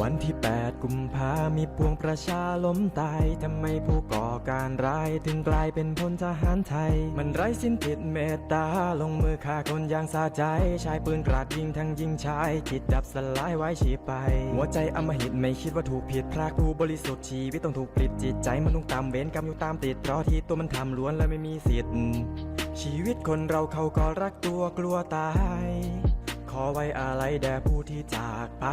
วันที่ 8 กุมภามีปวงประชาล้มตายทำไมผู้ก่อการร้ายถึงกลายเป็นพลทหารไทย มันไร้สิ้นผิดเมตตา ลงมือฆ่าคนอย่างสาใจ ชายปืนกราดยิงทั้งยิงชายคิดดับสลายไว้ชีไป หัวใจอำมหิตไม่คิดว่าถูกผิดพลากผู้บริสุทธิ์ชีวิตต้องถูกปลิดจิตใจมันต้องตามเวรกรรมอยู่ตามติดเพราะที่ตัวมันทำล้วนและไม่มีสิทธิ์ชีวิตคนเราเขาก็รักตัวกลัวตาย ขอไว้อาลัยแด่ผู้ที่จากไป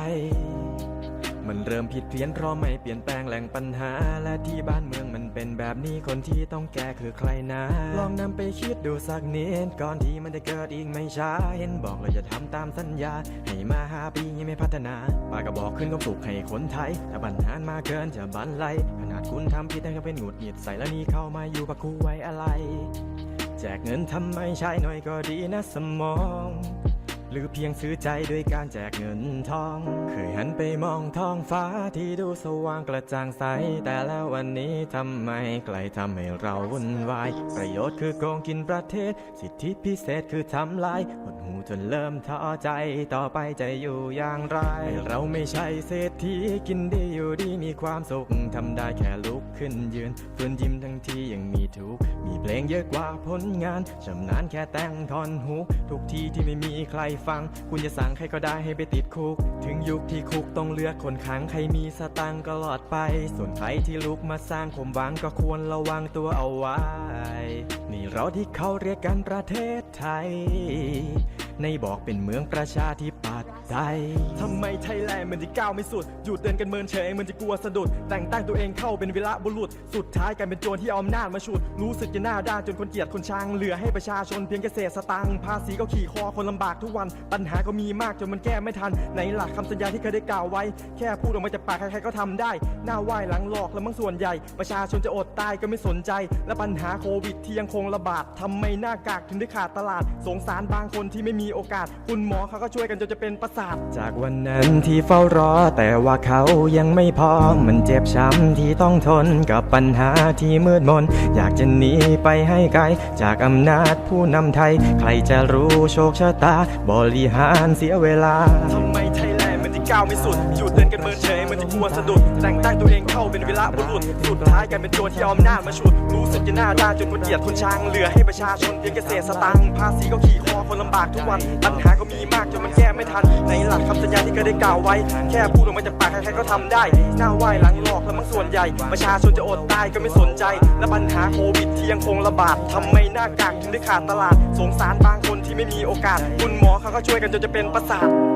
มันเริ่มผิดเพี้ยนเพราะไม่เปลี่ยนแปลงแหล่งปัญหา และที่บ้านเมืองมันเป็นแบบนี้คนที่ต้องแก้คือใครนะ ลองนำไปคิดดูสักนิด ก่อนที่มันจะเกิดอีกไม่ช้า เห็นบอกเราจะทำตามสัญญา ให้มาหาปียังไม่พัฒนาปากก็บอกขึ้นก็สุขให้คนไทยแต่ปัญหามาเกินจะบันไลขนาดคุณทำผิดแต่ยังเป็นหงุดหงิดใส่แล้วนี่เข้ามาอยู่ปักคูไว้อะไร แจกเงินทำไมใช้หน่อยก็ดีนะสมอง หรือเพียงซื้อใจด้วยการแจกเงินทอง เคยหันไปมองท้องฟ้าที่ดูสว่างกระจ่างใส แต่แล้ววันนี้ทำไมไกลทำให้เราวุ่นวาย ประโยชน์คือโกงกินประเทศ สิทธิพิเศษคือทำลายหดหูจนเริ่มท้อใจ ต่อไปจะอยู่อย่างไร เราไม่ใช่เศรษฐีกินดีอยู่ดีมีความสุขทำได้แค่ลุกขึ้นยืนฝืนยิ้มทั้งที่ยังมีทุก มีเพลงเยอะกว่าผลงานชำนาญแค่แต่งทอนฮุกทุกทีที่ไม่มีใครฟัง คุณจะสั่งใครก็ได้ให้ไปติดคุก ถึงยุคที่คุกต้องเลือกคนขังใครมีสตังก็หลอดไป ส่วนใครที่ลุกมาสร้างผมหวังก็ควรระวังตัวเอาไว้ นี่เราที่เขาเรียกกันประเทศไทย ในบอกเป็นเมืองประชาธิปไตยทำไมไทยแลนด์มันจะก้าวไม่สุดอยู่เตือนกันเมินเฉยมันจะกลัวสะดุด แต่งตั้งตัวเองเข้าเป็นวีระบุรุษ สุดท้ายกลายเป็นโจรที่เอาอำนาจมาฉุด รู้สึกจะหน้าด้านจนคนเกลียดคนชัง เหลือให้ประชาชนเพียงเกษตรสตังภาษีก็ขี่คอคนลำบากทุกวัน ปัญหาก็มีมากจนมันแก้ไม่ทันในหลักคำสัญญาที่เคยได้กล่าวไว้ แค่พูดออกมาจากปากใครๆก็ทำได้ หน้าไหว้หลังหลอกแล้วมั้งส่วนใหญ่ ประชาชนจะอดตายก็ไม่สนใจ และปัญหาโควิดที่ยังคงระบาดทำไมหน้ากากถึงได้ขาดตลาด สงสารบางคนที่ไม่มีโอกาส คุณหมอเขาก็ช่วยกันจนจะเป็นประสาท จากวันนั้นที่เฝ้ารอ แต่ว่าเขายังไม่พอมันเจ็บช้ำที่ต้องทนกับปัญหาที่มืดมน อยากจะหนีไปให้ไกล จากอำนาจผู้นำไทย ใครจะรู้โชคชะตา บริหารเสียเวลาทำไม ก้าวไม่สุด อยู่เตือนกันเมินเฉยมันจะกลัวสะดุด แต่งตั้งตัวเองเข้าเป็นเวลาบุรุษ สุดท้ายกลายเป็นโจรที่เอาอำนาจมาฉุด รู้สึกจะหน้าด้านจนคนเกลียดคนชัง เหลือให้ประชาชนเพียงเกษตรสตังค์ภาษีก็ขี่คอคนลำบากทุกวัน ปัญหาก็มีมากจนมันแก้ไม่ทัน ในหลักคำสัญญาที่เคยได้กล่าวไว้ แค่พูดออกมาจากปากใครๆก็ทำได้ หน้าไหว้หลังหลอกแล้วมั้งส่วนใหญ่ ประชาชนจะอดตายก็ไม่สนใจ และปัญหาโควิดที่ยังคงระบาดทำไมหน้ากากถึงได้ขาดตลาด สงสารบางคนที่ไม่มีโอกาส คุณหมอเขาก็ช่วยกันจนจะเป็นประสาท